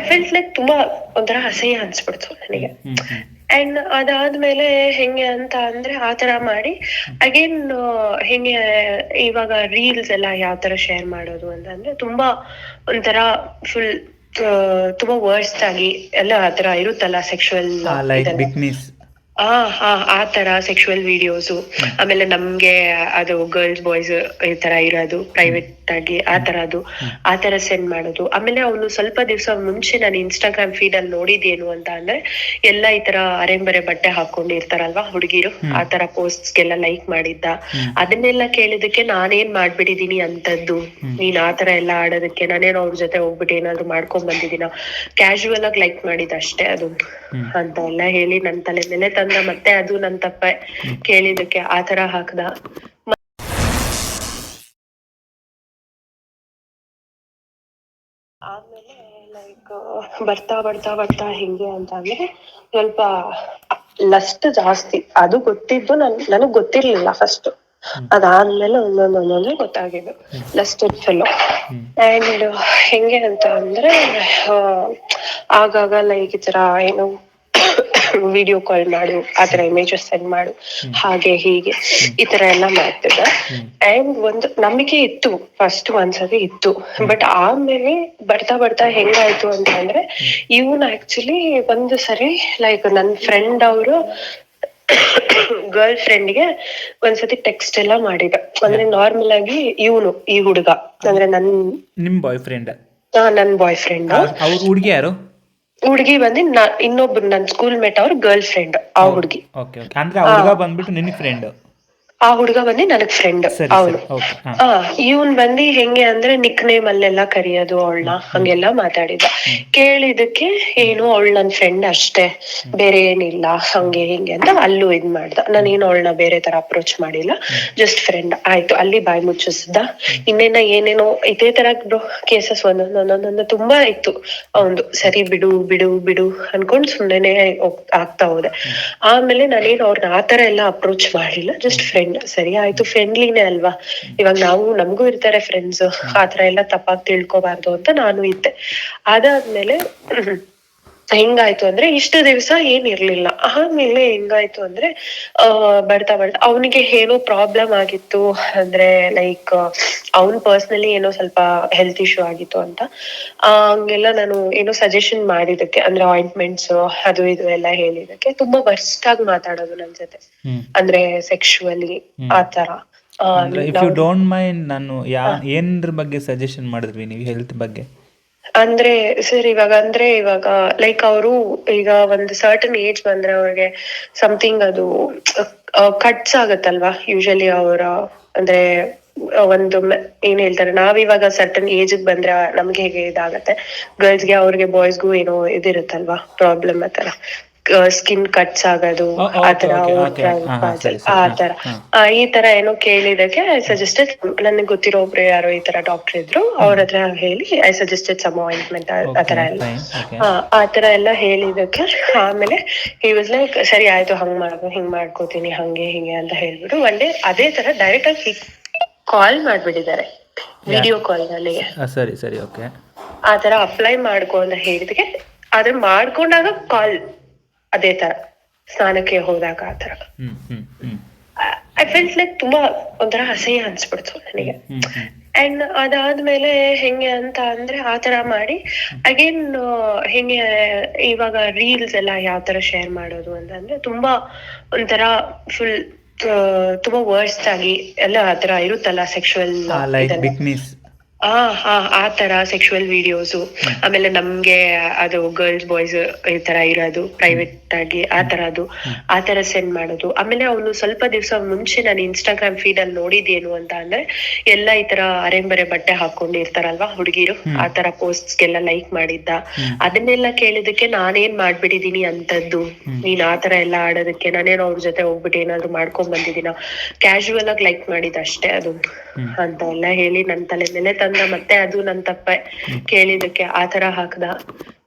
I felt like ತುಂಬಾ ಒಂಥರ ಅಸಹ್ಯ ಅನ್ಸ್ಬಿಡ್ತು ನನಗೆ. ಅಂಡ್ ಅದಾದ್ಮೇಲೆ ಹೆಂಗೆ ಅಂತ ಅಂದ್ರೆ ಆ ತರ ಮಾಡಿ ಅಗೇನ್ ಹೆಂಗೆ ಇವಾಗ ರೀಲ್ಸ್ ಎಲ್ಲ ಯಾವ ತರ ಶೇರ್ ಮಾಡೋದು ಅಂತ ಅಂದ್ರೆ ತುಂಬಾ ಒಂಥರ ಫುಲ್ ತುಂಬಾ ವರ್ಸ್ಟ್ ಆಗಿ ಎಲ್ಲ ಆ ತರ ಇರುತ್ತಲ್ಲ ಸೆಕ್ಷುವಲ್ ಆ ಹಾ ಆ ತರ ಸೆಕ್ಷುವಲ್ ವಿಡಿಯೋಸ್ ಆಮೇಲೆ ನಮ್ಗೆ ಅದು ಗರ್ಲ್ಸ್ ಬಾಯ್ಸ್ ಈ ತರ ಇರೋದು ಪ್ರೈವೇಟ್ ಆಗಿ ಆ ತರದ್ದು ಆ ತರ ಸೆಂಡ್ ಮಾಡೋದು. ಆಮೇಲೆ ಅವನು ಸ್ವಲ್ಪ ದಿವಸ ಮುಂಚೆ ನಾನು ಇನ್ಸ್ಟಾಗ್ರಾಮ್ ಫೀಡ್ ಅಲ್ಲಿ ನೋಡಿದೇನು ಅಂತ ಅಂದ್ರೆ ಎಲ್ಲ ಈ ತರ ಅರೆಂಬರೆ ಬಟ್ಟೆ ಹಾಕೊಂಡಿರ್ತಾರಲ್ವಾ ಹುಡುಗಿರು ಆ ತರ ಪೋಸ್ಟ್ ಗೆಲ್ಲ ಲೈಕ್ ಮಾಡಿದ್ದ. ಅದನ್ನೆಲ್ಲ ಕೇಳಿದಕ್ಕೆ ನಾನೇನ್ ಮಾಡ್ಬಿಟ್ಟಿದೀನಿ ಅಂತದ್ದು. ನೀನ್ ಆ ತರ ಎಲ್ಲ ಆಡೋದಕ್ಕೆ ನಾನೇನು ಅವ್ರ ಜೊತೆ ಹೋಗ್ಬಿಟ್ಟು ಏನಾದ್ರು ಮಾಡ್ಕೊಂಡ್ ಬಂದಿದ್ದೀನ. ಕ್ಯಾಶುವಲ್ ಆಗಿ ಲೈಕ್ ಮಾಡಿದ ಅಷ್ಟೇ ಅದು. ಅಂತ ಎಲ್ಲ ಹೇಳಿ ನನ್ ತಲೆ ಮೇಲೆ ತಂದ ಮತ್ತೆ ಅದು ನನ್ ತಪ್ಪ. ಕೇಳಿದಕ್ಕೆ ಆ ತರ ಹಾಕ್ದ. ಆಮೇಲೆ ಲೈಕ್ ಬರ್ತಾ ಬರ್ತಾ ಬರ್ತಾ ಹೆಂಗೆ ಅಂತ ಅಂದ್ರೆ ಸ್ವಲ್ಪ ಲಸ್ಟ್ ಜಾಸ್ತಿ. ಅದು ಗೊತ್ತಿದ್ದು ನನ್, ನನಗ್ ಗೊತ್ತಿರ್ಲಿಲ್ಲ ಫಸ್ಟ್ ಅದಾದ್ಮೇಲೆ ಒಂದೊಂದ್ ಒಂದೊಂದೇ ಗೊತ್ತಾಗಿದ್ದು. ಲಸ್ಟ್ ಫೆಲೋ ಅಂಡ್ ಹೆಂಗೆ ಅಂತ ಅಂದ್ರೆ ಆಗಾಗ ಲೈಕ್ ಈ ತರ ಏನು ವಿಡಿಯೋ ಕಾಲ್ ಮಾಡು ಆತರ ಇಮೇಜಸ್ ಸೆಂಡ್ ಮಾಡು ಹಾಗೆ ಹೀಗೆ ಈ ತರ ಎಲ್ಲ ಮಾಡ್ತಿದ್ದ. ಅಂಡ್ ಒಂದು ನಂಬಿಕೆ ಇತ್ತು ಫಸ್ಟ್ ಒಂದ್ಸತಿ ಇತ್ತು. ಬಟ್ ಆಮೇಲೆ ಬರ್ತಾ ಬರ್ತಾ ಹೆಂಗಾಯ್ತು ಅಂತ ಅಂದ್ರೆ ಇವನ್ ಆಕ್ಚುಲಿ ಒಂದು ಸರಿ ಲೈಕ್ ನನ್ ಫ್ರೆಂಡ್ ಅವರು ಗರ್ಲ್ ಫ್ರೆಂಡ್ಗೆ ಒಂದ್ಸತಿ ಟೆಕ್ಸ್ಟ್ ಎಲ್ಲ ಮಾಡಿದ. ಅಂದ್ರೆ ನಾರ್ಮಲ್ ಆಗಿ ಇವನು ಈ ಹುಡುಗ. ಅಂದ್ರೆ ನನ್ ನಿಮ್ ಬಾಯ್ ಫ್ರೆಂಡ್ ನನ್ ಬಾಯ್ ಫ್ರೆಂಡ್ ಅವ್ರ ಹುಡುಗಿ ಯಾರು? ಹುಡುಗಿ ಬಂದು ಇನ್ನೊಬ್ರು ನನ್ ಸ್ಕೂಲ್ ಮೇಟ್ ಅವ್ರ ಗರ್ಲ್ ಫ್ರೆಂಡ್ ಆ ಹುಡುಗಿ. ಓಕೆ ಓಕೆ ಅಂದ್ರೆ ಆ ಹುಡುಗ ಬಂದ್ಬಿಟ್ಟು ನಿನ್ ಫ್ರೆಂಡ್ ಆ ಹುಡುಗ ಬಂದು ನನಗ್ ಫ್ರೆಂಡ್ ಅವನು ಇವನ್ ಬಂದು ಹೆಂಗೆ ಅಂದ್ರೆ ನಿಕ್ ನೇಮ್ ಅಲ್ಲೆಲ್ಲ ಕರಿಯೋದು ಅವಳನ್ನ ಹಂಗೆಲ್ಲ ಮಾತಾಡಿದ ಕೇಳಿದಕ್ಕೆ ಏನು ಅವಳು ನನ್ ಫ್ರೆಂಡ್ ಅಷ್ಟೇ. ಬೇರೆ ಏನಿಲ್ಲ. ಹಂಗೆ ಹಿಂಗೆ ಅಂತ ಅಲ್ಲೂ ಇದ್ ಮಾಡ್ದ. ನಾನೇನು ಅವಳನ್ನ ಬೇರೆ ತರ ಅಪ್ರೋಚ್ ಮಾಡಿಲ್ಲ. ಜಸ್ಟ್ ಫ್ರೆಂಡ್ ಆಯ್ತು ಅಲ್ಲಿ ಬಾಯಿ ಮುಚ್ಚಿಸ್ದ. ಇನ್ನೇನ ಏನೇನೋ ಇದೇ ತರ ಕೇಸಸ್ ಒಂದೊಂದ್ ಒಂದೊಂದೊಂದು ತುಂಬಾ ಇತ್ತು. ಅವಂದು ಸರಿ ಬಿಡು ಬಿಡು ಬಿಡು ಅನ್ಕೊಂಡ್ ಸುಮ್ಮನೆ ಆಗ್ತಾ ಹೋದೆ. ಆಮೇಲೆ ನಾನೇನು ಅವ್ರನ್ನ ಆತರ ಎಲ್ಲ ಅಪ್ರೋಚ್ ಮಾಡಿಲ್ಲ. ಜಸ್ಟ್ ಫ್ರೆಂಡ್ ಸರಿ ಆಯ್ತು ಫ್ರೆಂಡ್ಲಿನೇ ಅಲ್ವಾ? ಇವಾಗ ನಾವು ನಮಗೂ ಇರ್ತಾರೆ ಫ್ರೆಂಡ್ಸ್ ಆತರ ಎಲ್ಲ ತಪ್ಪಾಗಿ ತಿಳ್ಕೊಬಾರ್ದು ಅಂತ ನಾನು ಇದ್ದೆ. ಅದಾದ್ಮೇಲೆ ಹೆಂಗಾಯ್ತು ಅಂದ್ರೆ ಇಷ್ಟು ದಿವಸ ಏನ್ ಇರ್ಲಿಲ್ಲ. ಆಮೇಲೆ ಹೆಂಗಾಯ್ತು ಅಂದ್ರೆ ಆ ಬರ್ತಾ ಬರ್ತಾ ಅವನಿಗೆ ಏನೋ ಪ್ರಾಬ್ಲಮ್ ಆಗಿತ್ತು ಅಂದ್ರೆ ಲೈಕ್ ಅವ್ನ್ ಪರ್ಸ್ನಲಿ ಏನೋ ಸ್ವಲ್ಪ ಹೆಲ್ತ್ ಇಶ್ಯೂ ಆಗಿತ್ತು ಅಂತ. ಹಂಗೆಲ್ಲ ನಾನು ಏನೋ ಸಜೆಷನ್ ಮಾಡಿದಕ್ಕೆ ಅಂದ್ರೆ ಆಯಿಂಟ್ಮೆಂಟ್ಸ್ ಅದು ಇದು ಎಲ್ಲ ಹೇಳಿದಕ್ಕೆ ತುಂಬಾ ವರ್ಸ್ಟ್ ಆಗಿ ಮಾತಾಡೋದು ನನ್ ಜೊತೆ. ಅಂದ್ರೆ ಸೆಕ್ಷುವಲಿ ಆತರ ಇಫ್ ಯು ಡೋಂಟ್ ಮೈಂಡ್ ನಾನು ಯಾ ಏನ್ರ ಬಗ್ಗೆ ಸಜೆಷನ್ ಮಾಡಿದ್ವಿ ನೀವು ಹೆಲ್ತ್ ಬಗ್ಗೆ? ಅಂದ್ರೆ, ಸರ್, ಇವಾಗ ಅಂದ್ರೆ, ಇವಾಗ ಲೈಕ್ ಅವರು ಈಗ ಒಂದು ಸರ್ಟನ್ ಏಜ್ ಬಂದ್ರೆ ಅವ್ರಿಗೆ ಸಮಥಿಂಗ್ ಅದು ಕಟ್ಸ್ ಆಗತ್ತಲ್ವಾ? ಯೂಶಲಿ ಅವರ, ಅಂದ್ರೆ, ಒಂದು ಏನ್ ಹೇಳ್ತಾರೆ, ನಾವಿವಾಗ ಸರ್ಟನ್ ಏಜ್ ಬಂದ್ರೆ ನಮ್ಗೆ ಹೇಗೆ ಇದಾಗತ್ತೆ? ಗರ್ಲ್ಸ್ಗೆ ಅವ್ರಿಗೆ ಬಾಯ್ಸ್ಗೂ ಏನೋ ಇದಿರುತ್ತಲ್ವಾ? ಪ್ರಾಬ್ಲಮ್ ಆತರ ಸ್ಕಿನ್ ಕಟ್ಸ್ ಆಗೋದು ಆತರ ಆತರ okay, okay, okay. ಹಾ, ಹಾ, ಸರಿ, ಸರಿ. ಆ ಹಾ, ತರ ಈ ತರ ಏನೋ ಕೇಳಿದಕ್ಕೆ ಐ ಸಜೆಸ್ಟೆಡ್ ನನಗೆ ಗೊತ್ತಿರೋ ಒಬ್ರು ಯಾರೋ ಈ ತರ ಡಾಕ್ಟರ್ ಇದ್ರು ಅವ್ರ ಹತ್ರ ಹೇಳಿ ಐ ಸಜೆಸ್ಟೆಡ್ ಸಮ್ ಆಯಿಂಟ್ಮೆಂಟ್ ಆತರ ತರ ಎಲ್ಲ. ಫೈನ್ ಓಕೆ ಆ, ಆ ತರ ಎಲ್ಲ ಹೇಳಿದಕ್ಕೆ ಆಮೇಲೆ ಈ ವಾಸ್ ಲೈಕ್ ಸರಿ ಆಯ್ತು ಹಂಗ್ ಮಾಡ್ಕೊ ಹಿಂಗ್ ಮಾಡ್ಕೋತೀನಿ ಹಂಗೆ ಹಿಂಗೆ ಅಂತ ಹೇಳ್ಬಿಟ್ಟು ಒನ್ ಡೇ ಅದೇ ತರ ಡೈರೆಕ್ಟ್ ಆಗಿ ಕಾಲ್ ಮಾಡ್ಬಿಟ್ಟಿದ್ದಾರೆ. ವಿಡಿಯೋ ಕಾಲ್ ನನಗೆ ಸರಿ ಸರಿ ಓಕೆ ಆ ತರ ಅಪ್ಲೈ ಮಾಡ್ಕೊ ಅಂತ ಹೇಳಿದಕ್ಕೆ ಆದ್ರೆ ಮಾಡ್ಕೊಂಡಾಗ ಕಾಲ್ ಅದೇ ತರ ಸ್ನಾನಕ್ಕೆ ಹೋದಾಗ ಆ ತರ. ಐ ಫೆಲ್ಟ್ ಲೈಕ್ ತುಂಬಾ ಒಂಥರ ಅಸಹ್ಯ ಅನ್ಸ್ಬಿಡ್ತು ನನಗೆ. ಅಂಡ್ ಅದಾದ್ಮೇಲೆ ಹೆಂಗೆ ಅಂತ ಅಂದ್ರೆ ಆ ತರ ಮಾಡಿ ಅಗೇನ್ ಹೆಂಗೆ ಇವಾಗ ರೀಲ್ಸ್ ಎಲ್ಲ ಯಾವ ತರ ಶೇರ್ ಮಾಡೋದು ಅಂತ ಅಂದ್ರೆ ತುಂಬಾ ಒಂಥರ ಫುಲ್ ತುಂಬಾ ವರ್ಸ್ಟ್ ಆಗಿ ಎಲ್ಲ ಆ ತರ ಇರುತ್ತಲ್ಲ ಸೆಕ್ಷುವಲ್ ಆ ಹಾ ಆ ತರ ಸೆಕ್ಷುವಲ್ ವಿಡಿಯೋಸ್ ಆಮೇಲೆ ನಮ್ಗೆ ಅದು ಗರ್ಲ್ಸ್ ಬಾಯ್ಸ್ ಈ ತರ ಇರೋದು ಪ್ರೈವೇಟ್ ಆಗಿ ಆ ಅದು ಆ ತರ ಸೆಂಡ್ ಮಾಡೋದು. ಆಮೇಲೆ ಅವನು ಸ್ವಲ್ಪ ದಿವಸ ಮುಂಚೆ ನಾನು ಇನ್ಸ್ಟಾಗ್ರಾಮ್ ಫೀಡ್ ಅಲ್ಲಿ ನೋಡಿದೇನು ಅಂತ ಅಂದ್ರೆ ಎಲ್ಲ ಈ ತರ ಅರೆಂಬರೆ ಬಟ್ಟೆ ಹಾಕೊಂಡಿರ್ತಾರಲ್ವಾ ಹುಡುಗಿರು ಆ ತರ ಪೋಸ್ಟ್ಸ್ ಗೆಲ್ಲ ಲೈಕ್ ಮಾಡಿದ್ದ. ಅದನ್ನೆಲ್ಲ ಕೇಳಿದಕ್ಕೆ ನಾನೇನ್ ಮಾಡ್ಬಿಟ್ಟಿದೀನಿ ಅಂತದ್ದು. ನೀನ್ ಆ ತರ ಎಲ್ಲ ಆಡೋದಕ್ಕೆ ನಾನೇನೋ ಅವ್ರ ಜೊತೆ ಹೋಗ್ಬಿಟ್ಟು ಏನಾದ್ರು ಮಾಡ್ಕೊಂಡ್ ಬಂದಿದ್ದೀನ? ಕ್ಯಾಶುವಲ್ ಆಗಿ ಲೈಕ್ ಮಾಡಿದ ಅಷ್ಟೇ ಅದು. ಅಂತ ಎಲ್ಲ ಹೇಳಿ ನನ್ ತಲೆ ಮೇಲೆ ತಂದ. ಮತ್ತೆ ಅದು ನನ್ ತಪ್ಪೆ ಕೇಳಿದಕ್ಕೆ ಆತರ ತರ ಹಾಕ್ದ.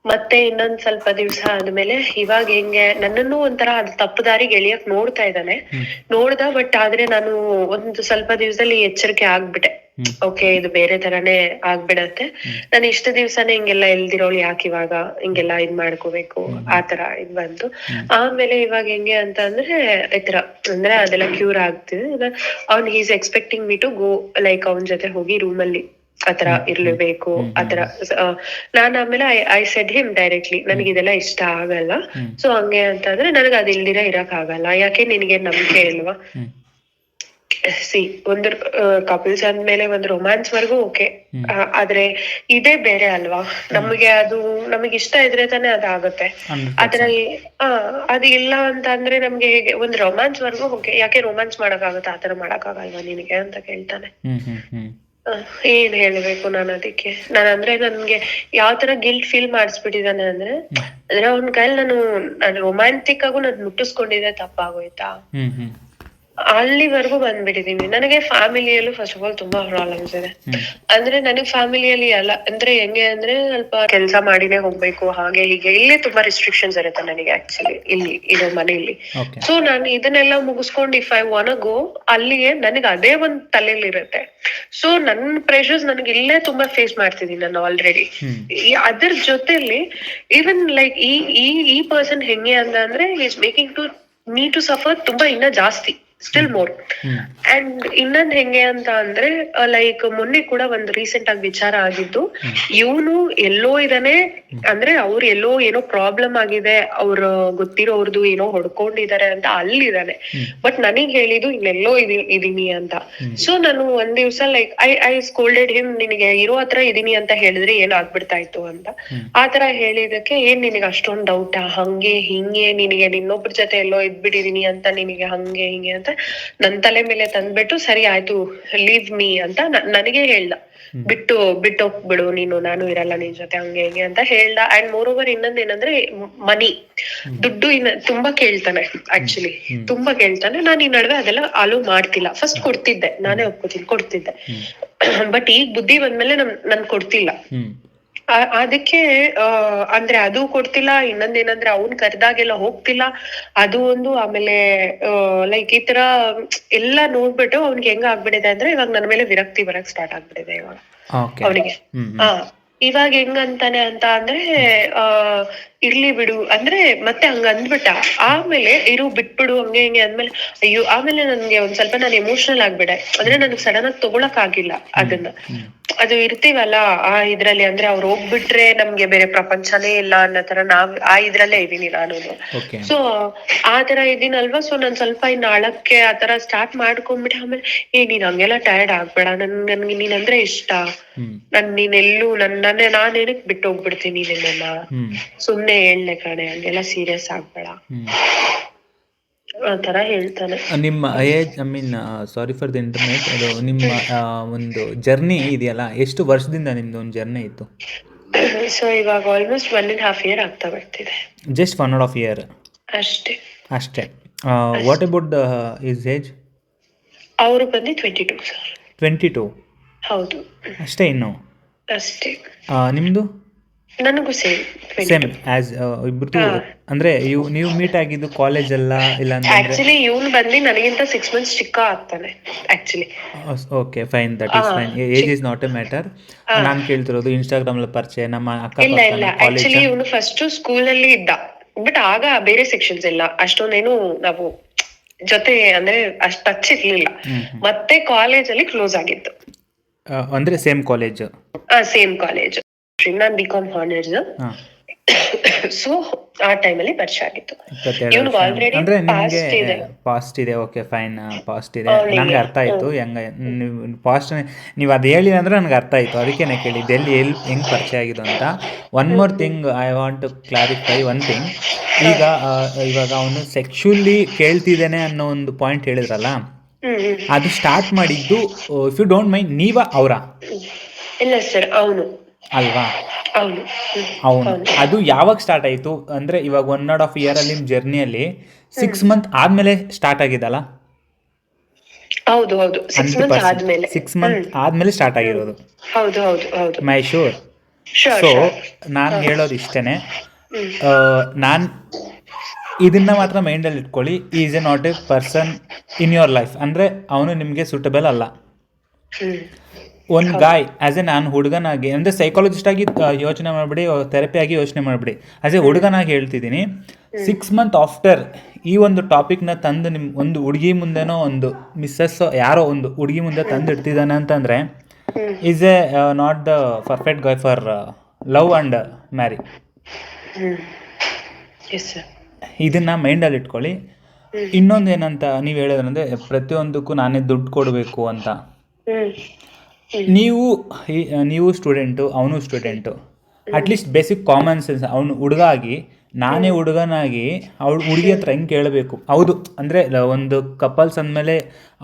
ಮತ್ತೆ ಇನ್ನೊಂದ್ ಸ್ವಲ್ಪ ದಿವ್ಸ ಆದ್ಮೇಲೆ ಇವಾಗ ಹೆಂಗೆ ನನ್ನನ್ನು ಒಂಥರ ಅದು ತಪ್ಪು ದಾರಿಗೆ ಎಳಿಯಕ್ ನೋಡ್ತಾ ಇದ್ದಾನೆ. ನೋಡ್ದ ಬಟ್ ಆದ್ರೆ ನಾನು ಒಂದು ಸ್ವಲ್ಪ ದಿವಸದಲ್ಲಿ ಎಚ್ಚರಿಕೆ ಆಗ್ಬಿಟ್ಟೆ. ಓಕೆ ಇದು ಬೇರೆ ತರಾನೇ ಆಗ್ಬಿಡತ್ತೆ. ನಾನು ಇಷ್ಟು ದಿವ್ಸನೇ ಹಿಂಗೆಲ್ಲ ಎಲ್ದಿರೋಳು ಯಾಕೆ ಇವಾಗ ಹಿಂಗೆಲ್ಲ ಇದ್ ಮಾಡ್ಕೋಬೇಕು ಆತರ ಇದ್ ಬಂತು. ಆಮೇಲೆ ಇವಾಗ ಹೆಂಗೆ ಅಂತ ಅಂದ್ರೆ ಈ ತರ ಅಂದ್ರೆ ಅದೆಲ್ಲ ಕ್ಯೂರ್ ಆಗ್ತಿದೆ. ಅವ್ನ್ is expecting me to go like ಅವನ್ ಜೊತೆ ಹೋಗಿ ರೂಮಲ್ಲಿ ಆತರ ಇರ್ಲೇಬೇಕು ಆತರ ನಾನು ಆಮೇಲೆ ಐ ಸೆಡ್ ಹಿಮ್ ಡೈರೆಕ್ಟ್ಲಿ ನನಗೆ ಇದೆಲ್ಲ ಇಷ್ಟ ಆಗಲ್ಲ. ಸೊ ಹಂಗೆ ಅಂತಂದ್ರೆ ನನಗೆ ಅದು ಇಲ್ದಿರ ಇರಕ್ ಆಗಲ್ಲ ಯಾಕೆ ನಿನಗೆ ನಂಬಿಕೆ ಇಲ್ವಾ? ಸಿ ಒಂದು ಕಪಲ್ಸ್ ಅಂದ್ಮೇಲೆ ಒಂದು ರೊಮ್ಯಾನ್ಸ್ ವರ್ಗೂ ಓಕೆ. ಆದ್ರೆ ಇದೇ ಬೇರೆ ಅಲ್ವಾ? ನಮಗೆ ಅದು ನಮಗೆ ಇಷ್ಟ ಇದ್ರೆ ತಾನೆ ಅದಾಗುತ್ತೆ. ಹಂಡ್ರೆಡ್ ಅದ್ರಲ್ಲಿ ಆ ಅದು ಇಲ್ಲ ಅಂತ ಅಂದ್ರೆ ನಮ್ಗೆ ಹೇಗೆ ಒಂದು ರೊಮ್ಯಾನ್ಸ್ ವರ್ಗೂ ಓಕೆ. ಯಾಕೆ ರೊಮ್ಯಾನ್ಸ್ ಮಾಡಕ್ಕಾಗತ್ತೆ? ಆತರ ಮಾಡಕ್ಕಾಗಲ್ವಾ ನಿನಗೆ ಅಂತ ಕೇಳ್ತಾನೆ. ಏನ್ ಹೇಳ್ಬೇಕು ನಾನು ಅದಕ್ಕೆ? ನಾನು ಅಂದ್ರೆ ನನ್ಗೆ ಯಾವ ತರ ಗಿಲ್ಟ್ ಫೀಲ್ ಮಾಡಿಸ್ಬಿಟ್ಟಿದಾನೆ ಅಂದ್ರೆ ಅಂದ್ರೆ ಅವ್ನ ಕೈಲಿ ನಾನು ನಾನು ರೊಮ್ಯಾಂಟಿಕ್ ಆಗು ನಾನು ಮುಟ್ಟಿಸ್ಕೊಂಡಿದ್ದೆ ತಪ್ಪಾಗೋಯ್ತಾ? ಅಲ್ಲಿವರೆಗೂ ಬಂದ್ಬಿಟ್ಟಿದೀನಿ. ನನಗೆ ಫ್ಯಾಮಿಲಿಯಲ್ಲೂ ಫಸ್ಟ್ ಆಫ್ ಆಲ್ ತುಂಬಾ ಪ್ರಾಬ್ಲಮ್ಸ್ ಇದೆ. ಅಂದ್ರೆ ನನಗೆ ಫ್ಯಾಮಿಲಿಯಲ್ಲಿ ಅಲ್ಲ ಅಂದ್ರೆ ಹೆಂಗೆ ಅಂದ್ರೆ ಸ್ವಲ್ಪ ಕೆಲಸ ಮಾಡಿನೇ ಹೋಗ್ಬೇಕು ಹಾಗೆ ಹೀಗೆ. ಇಲ್ಲೇ ತುಂಬಾ ರಿಸ್ಟ್ರಿಕ್ಷನ್ಸ್ ಇರುತ್ತೆ ನನಗೆ ಆಕ್ಚುಲಿ ಇಲ್ಲಿ ಇರೋ ಮನೆಯಲ್ಲಿ. ಸೊ ನಾನು ಇದನ್ನೆಲ್ಲ ಮುಗಿಸ್ಕೊಂಡು ಇಫ್ ಐ ವಾನ್ ಗೋ ಅಲ್ಲಿಗೆ ನನಗೆ ಅದೇ ಒಂದ್ ತಲೆಯಲ್ಲಿ ಇರುತ್ತೆ. ಸೊ ನನ್ನ ಪ್ರೆಷರ್ಸ್ ನನಗೆ ಇಲ್ಲೇ ತುಂಬಾ ಫೇಸ್ ಮಾಡ್ತಿದೀನಿ ನಾನು ಆಲ್ರೆಡಿ ಅದರ್ ಅದ್ರ ಜೊತೆಲಿ ಈವನ್ ಲೈಕ್ ಈ ಈ ಈ ಪರ್ಸನ್ ಹೆಂಗೆ ಅಂತ ಅಂದ್ರೆ ಇಸ್ ಮೇಕಿಂಗ್ ಟು ನೀ ಟು ಸಫರ್ ತುಂಬಾ ಇನ್ನ ಜಾಸ್ತಿ. ಸ್ಟಿಲ್ ಮೋರ್ ಅಂಡ್ ಇನ್ನೊಂದ್ ಹೆಂಗೆ ಅಂತ ಅಂದ್ರೆ ಲೈಕ್ ಮೊನ್ನೆ ಕೂಡ ಒಂದ್ ರೀಸೆಂಟ್ ಆಗಿ ವಿಚಾರ ಆಗಿದ್ದು ಇವನು ಎಲ್ಲೋ ಇದಾನೆ ಅಂದ್ರೆ ಅವ್ರು ಎಲ್ಲೋ ಏನೋ ಪ್ರಾಬ್ಲಮ್ ಆಗಿದೆ ಅವ್ರ ಗೊತ್ತಿರೋರ್ದು ಏನೋ ಹೊಡ್ಕೊಂಡಿದ್ದಾರೆ ಅಂತ ಅಲ್ಲಿದಾನೆ. ಬಟ್ ನನಗ್ ಹೇಳಿದ್ದು ಇಲ್ಲೆಲ್ಲೋ ಇದಿ- ಇದೀನಿ ಅಂತ. ಸೊ ನಾನು ಒಂದ್ ದಿವ್ಸ like I I scolded him ನಿನಗೆ ಇರೋ ಹತ್ರ ಇದೀನಿ ಅಂತ ಹೇಳಿದ್ರೆ ಏನ್ ಆಗ್ಬಿಡ್ತಾ ಇತ್ತು ಅಂತ. ಆತರ ಹೇಳಿದಕ್ಕೆ ಏನ್ ನಿನಗೆ ಅಷ್ಟೊಂದ್ ಡೌಟ್ ಹಂಗೆ ಹಿಂಗೆ ನಿನಗೆ ನಿನ್ನೊಬ್ರ ಜೊತೆ ಎಲ್ಲೋ ಇದ್ಬಿಟ್ಟಿದೀನಿ ಅಂತ ನಿನಗೆ ಹಂಗೆ ಹಿಂಗೆ ಅಂತ ನನ್ ತಲೆ ಮೇಲೆ ತಂದ್ಬಿಟ್ಟು ಸರಿ ಆಯ್ತು ಲೀವ್ ಮೀ ಅಂತ ನನಗೆ ಹೇಳ್ದ. ಬಿಟ್ಟು ಬಿಟ್ಟು ಹೋಗ್ಬಿಡು ನೀನು ನಾನು ಇರಲ್ಲ ನಿನ್ ಜೊತೆ ಹಂಗೆ ಹಂಗೆ ಅಂತ ಹೇಳ್ದ. ಅಂಡ್ ಮೋರ್ ಓವರ್ ಇನ್ನೊಂದ್ ಏನಂದ್ರೆ ಮನಿ ದುಡ್ಡು ಇನ್ನ ತುಂಬಾ ಕೇಳ್ತಾನೆ ಆಕ್ಚುಲಿ ತುಂಬಾ ಕೇಳ್ತಾನೆ. ನಾನು ಈ ನಡುವೆ ಅದೆಲ್ಲ ಅಲೋ ಮಾಡ್ತಿಲ್ಲ. ಫಸ್ಟ್ ಕೊಡ್ತಿದ್ದೆ. ನಾನೇ ಒಪ್ಕೋತೀನಿ ಕೊಡ್ತಿದ್ದೆ. ಬಟ್ ಈಗ ಬುದ್ಧಿ ಬಂದ್ಮೇಲೆ ನಮ್ ನನ್ ಕೊಡ್ತಿಲ್ಲ. ಅದಕ್ಕೆ ಆ, ಅಂದ್ರೆ ಅದು ಕೊಡ್ತಿಲ್ಲ ಇನ್ನೊಂದೇನಂದ್ರೆ ಅವ್ನ್ ಕರೆದಾಗೆಲ್ಲ ಹೋಗ್ತಿಲ್ಲ. ಅದು ಒಂದು ಆಮೇಲೆ ಲೈಕ್ ಈ ತರ ಎಲ್ಲ ನೋಡ್ಬಿಟ್ಟು ಅವ್ನಿಗೆ ಹೆಂಗ ಆಗ್ಬಿಟ್ಟಿದೆ ಅಂದ್ರೆ ಇವಾಗ ನನ್ನ ಮೇಲೆ ವಿರಕ್ತಿ ಬರಕ್ ಸ್ಟಾರ್ಟ್ ಆಗ್ಬಿಟ್ಟಿದೆ ಇವಾಗ. ಅವನಿಗೆ. ಆ ಇವಾಗ ಹೆಂಗಂತಾನೆ ಅಂತ ಅಂದ್ರೆ ಆ ಇರ್ಲಿ ಬಿಡು. ಅಂದ್ರೆ ಮತ್ತೆ ಹಂಗ ಅಂದ್ಬಿಟ್ಟ. ಆಮೇಲೆ ಇರು ಬಿಟ್ಬಿಡು ಹಂಗೆ ಹಿಂಗೆ ಅಂದ್ಮೇಲೆ ಅಯ್ಯೋ ಆಮೇಲೆ ನನ್ಗೆ ಒಂದ್ ಸ್ವಲ್ಪ ನಾನು ಎಮೋಷನಲ್ ಆಗ್ಬಿಡೆ ಅಂದ್ರೆ ನನಗ್ ಸಡನ್ ಆಗಿ ತಗೊಳಕ್ ಆಗಿಲ್ಲ ಅದನ್ನ. ಅದು ಇರ್ತೀವಲ್ಲ ಆ ಇದ್ರಲ್ಲಿ ಅಂದ್ರೆ ಅವ್ರು ಹೋಗ್ಬಿಟ್ರೆ ನಮ್ಗೆ ಬೇರೆ ಪ್ರಪಂಚನೇ ಇಲ್ಲ ಅನ್ನೋ ತರ ನಾವ್ ಆ ಇದ್ರಲ್ಲೇ ಇದೀನಿ ನಾನು. ಸೊ ಆ ತರ ಇದೀನಲ್ವಾ ಸೊ ನಾನ್ ಸ್ವಲ್ಪ ಇನ್ನ ಆಳಕ್ಕೆ ಆ ತರ ಸ್ಟಾರ್ಟ್ ಮಾಡ್ಕೊಂಡ್ಬಿಟ್ಟೆ ಆಮೇಲೆ ಏ ನೀನ್ ಹಂಗೆಲ್ಲ ಟಯರ್ಡ್ ಆಗ್ಬೇಡ. ನನ್ ನನ್ಗೆ ನೀನಂದ್ರೆ ಇಷ್ಟ. ಹ್ಮ್. ನನ್ ನೀನೆಲ್ಲೂ ನಾನು ನಾನ್ ಏನಕ್ ಬಿಟ್ಟು ಹೋಗ್ಬಿಡ್ತೀನಿ ನಿನ್ನೆಲ್ಲ ಸುಮ್ನೆ ಹೇಳ್ಲೆ ಕಣೆ ಹಂಗೆಲ್ಲ ಸೀರಿಯಸ್ ಆಗ್ಬೇಡ. ಹ್ಮ್ ಹೇಳ್ತಾರೆ ಹೇಳ್ತಾನೆ. ನಿಮ್ಮ age I mean sorry for the internet ಅದು ನಿಮ್ಮ ಆ, ಒಂದು ಜರ್ನಿ ಇದೆಯಲ್ಲ? ಎಷ್ಟು ವರ್ಷದಿಂದ ನಿಮ್ದು ಒಂದು ಜರ್ನಿ ಇತ್ತು? ಸೊ ಇವಾಗ almost one and half year ಆಗ್ತಾ ಬರ್ತಿದೆ. ಜಸ್ಟ್ ಒನ್ ಆಫ್ ಇಯರ್ ಅಷ್ಟೇ. ಅಷ್ಟೇ. What about the is age ಅವರು ಬಂದು twenty two sir twenty two ಹೌದು. ಅಷ್ಟೇ ಇನ್ನು? ಅಷ್ಟೇ. ನಿಮ್ಮದು ನಿಮ್ದು? ನನಗೂ ಸೇಮ್ ಸೇಮ್ ಆಸ್ ಇಬ್ರದ್ದು ಅಂದ್ರೆ ಇವ್ ನೀವು ಮೀಟ್ ಆಗಿದ್ದು ಕಾಲೇಜ್ ಅಲ್ಲ ಇಲ್ಲ ಅಂತಂದ್ರೆ ಆಕ್ಚುಲಿ ಇವನು ಬಂದು ನನಗಿಂತ ಸಿಕ್ಸ್ ಮಂತ್ಸ್ ಚಿಕ್ಕ ಆಗ್ತಾನೆ actually okay fine that is fine age is not a matter ನಾನು ಕೇಳ್ತಿರೋದು ಇನ್ಸ್ಟಾಗ್ರಾಮ್ ಅಲ್ಲಿ ಪರಿಚಯ ನಮ್ಮ ಅಕ್ಕ ಇಲ್ಲ ಇಲ್ಲ. ಕಾಲೇಜ್ ಆಕ್ಚುಲಿ ಇವನು ಫಸ್ಟ್ ಸ್ಕೂಲ್ ಅಲ್ಲಿ ಇದ್ದ. ಬಟ್ ಆಗ ಬೇರೆ ಸೆಕ್ಷನ್ಸ್ ಇಲ್ಲ. ಅಷ್ಟೊಂದೇನು ನಾವು ಜೊತೆ ಅಂದ್ರೆ ಅಷ್ಟ್ ಟಚ್ ಇರ್ಲಿಲ್ಲ. ಮತ್ತೆ ಕಾಲೇಜ್ ಅಲ್ಲಿ ಕ್ಲೋಸ್ ಆಗಿತ್ತು ಅಂದ್ರೆ ಸೇಮ್ ಕಾಲೇಜ್ ಸೇಮ್ ಕಾಲೇಜ್ ನಾನ್ ಬಿ ಕಾಮ್ ಹಾನರ್ಸ್ ಸೊ ಆ ಟೈಮಲ್ಲಿ ಪರಿಚಯ ಆಗಿತ್ತು. ಇವನು ಆಲ್ರೆಡಿ ನಿಮಗೆ ಇದೆ. ಪಾಸ್ಟ್ ಇದೆ ಓಕೆ ಫೈನ್ ಪಾಸ್ಟ್ ಇದೆ. ನನಗೆ ಅರ್ಥ ಆಯ್ತು. ಹೆಂಗ ನೀವು ಪಾಸ್ಟ್ ನೀವು ಅದು ಹೇಳಿ ಅಂದ್ರೆ ನನಗೆ ಅರ್ಥ ಆಯ್ತು. ಅದಕ್ಕೆ ನಾ ಕೇಳಿ ಎಲ್ಲಿ ಎಲ್ಲಿ ಹೆಂಗ್ ಪರಿಚಯ ಆಗಿದೆ ಅಂತ. One more thing I want to clarify one thing ಈಗ ಇವಾಗ ಅವನು ಸೆಕ್ಷುಲಿ ಕೇಳ್ತಿದ್ದೇನೆ ಅನ್ನೋ ಒಂದು ಪಾಯಿಂಟ್ ಹೇಳಿದ್ರಲ್ಲ? ಅದು ಸ್ಟಾರ್ಟ್ ಮಾಡಿದ್ದು ಇಫ್ ಯು ಡೋಂಟ್ ಮೈಂಡ್ ನೀವ ಅವರ? ಇಲ್ಲ ಸರ್ ಅವನು. ಅಲ್ವಾ? ಅವನು ಅದು ಯಾವಾಗ ಸ್ಟಾರ್ಟ್ ಆಯಿತು? ಅಂದ್ರೆ ಇವಾಗ ಒನ್ ನಾಟ್ ಆಫ್ ಇಯರ್ ಅಲ್ಲಿ ಜರ್ನಿಯಲ್ಲಿ ಸಿಕ್ಸ್ ಮಂತ್ ಆದ್ಮೇಲೆ ಸ್ಟಾರ್ಟ್ ಆಗಿದಲ್ಲ ಹೌದು ಹೌದು. ಸಿಕ್ಸ್ ಮಂತ್ಸ್ ಆದ್ಮೇಲೆ. ಸಿಕ್ಸ್ ಮಂತ್ ಆದ್ಮೇಲೆ ಸ್ಟಾರ್ಟ್ ಆಗಿರೋದು. ಹೌದು ಹೌದು ಹೌದು. ಮೈ ಶೂರ್ ಸೊ ನಾನು ಹೇಳೋದು ಇಷ್ಟೇನೆ. ನಾನು ಇದನ್ನ ಮಾತ್ರ ಮೈಂಡಲ್ಲಿ ಇಟ್ಕೊಳ್ಳಿ. Is a not a person in your life ಅಂದ್ರೆ ಅವನು ನಿಮಗೆ ಸೂಟಬಲ್ ಅಲ್ಲ. ಒಂದು ಗಾಯ್ ಆಸ್ ಎ ನಾನು ಹುಡುಗನಾಗಿ ಅಂದರೆ ಸೈಕಾಲಜಿಸ್ಟ್ ಆಗಿ ಯೋಚನೆ ಮಾಡಿಬಿಡಿ ಥೆರಪಿ ಆಗಿ ಯೋಚನೆ ಮಾಡಿಬಿಡಿ. ಆಸ್ ಎ ಹುಡುಗನಾಗಿ ಹೇಳ್ತಿದ್ದೀನಿ. ಸಿಕ್ಸ್ ಮಂತ್ ಆಫ್ಟರ್ ಈ ಒಂದು ಟಾಪಿಕ್ನ ತಂದು ನಿಮ್ಮ ಒಂದು ಹುಡುಗಿ ಮುಂದೆನೋ ಒಂದು ಮಿಸ್ಸಸ್ ಯಾರೋ ಒಂದು ಹುಡುಗಿ ಮುಂದೆ ತಂದು ಇಡ್ತಿದ್ದಾನೆ ಅಂತಂದರೆ is a not the perfect guy for love and marry ಇದನ್ನ ಮೈಂಡಲ್ಲಿ ಇಟ್ಕೊಳ್ಳಿ. ಇನ್ನೊಂದು ಏನಂತ ನೀವು ಹೇಳಿದ್ರಂದ್ರೆ ಪ್ರತಿಯೊಂದಕ್ಕೂ ನಾನೇ ದುಡ್ಡು ಕೊಡಬೇಕು ಅಂತ. ನೀವು ನೀವು ಸ್ಟೂಡೆಂಟು ಅವನು student at least basic common sense ಅವನು ಹುಡುಗ ಆಗಿ ನಾನೇ ಹುಡುಗನಾಗಿ ಅವಳು ಹುಡುಗಿ ಹತ್ರ ಹೆಂಗೆ ಕೇಳಬೇಕು? ಹೌದು. ಅಂದರೆ ಒಂದು ಕಪಲ್ಸ್ ಅಂದಮೇಲೆ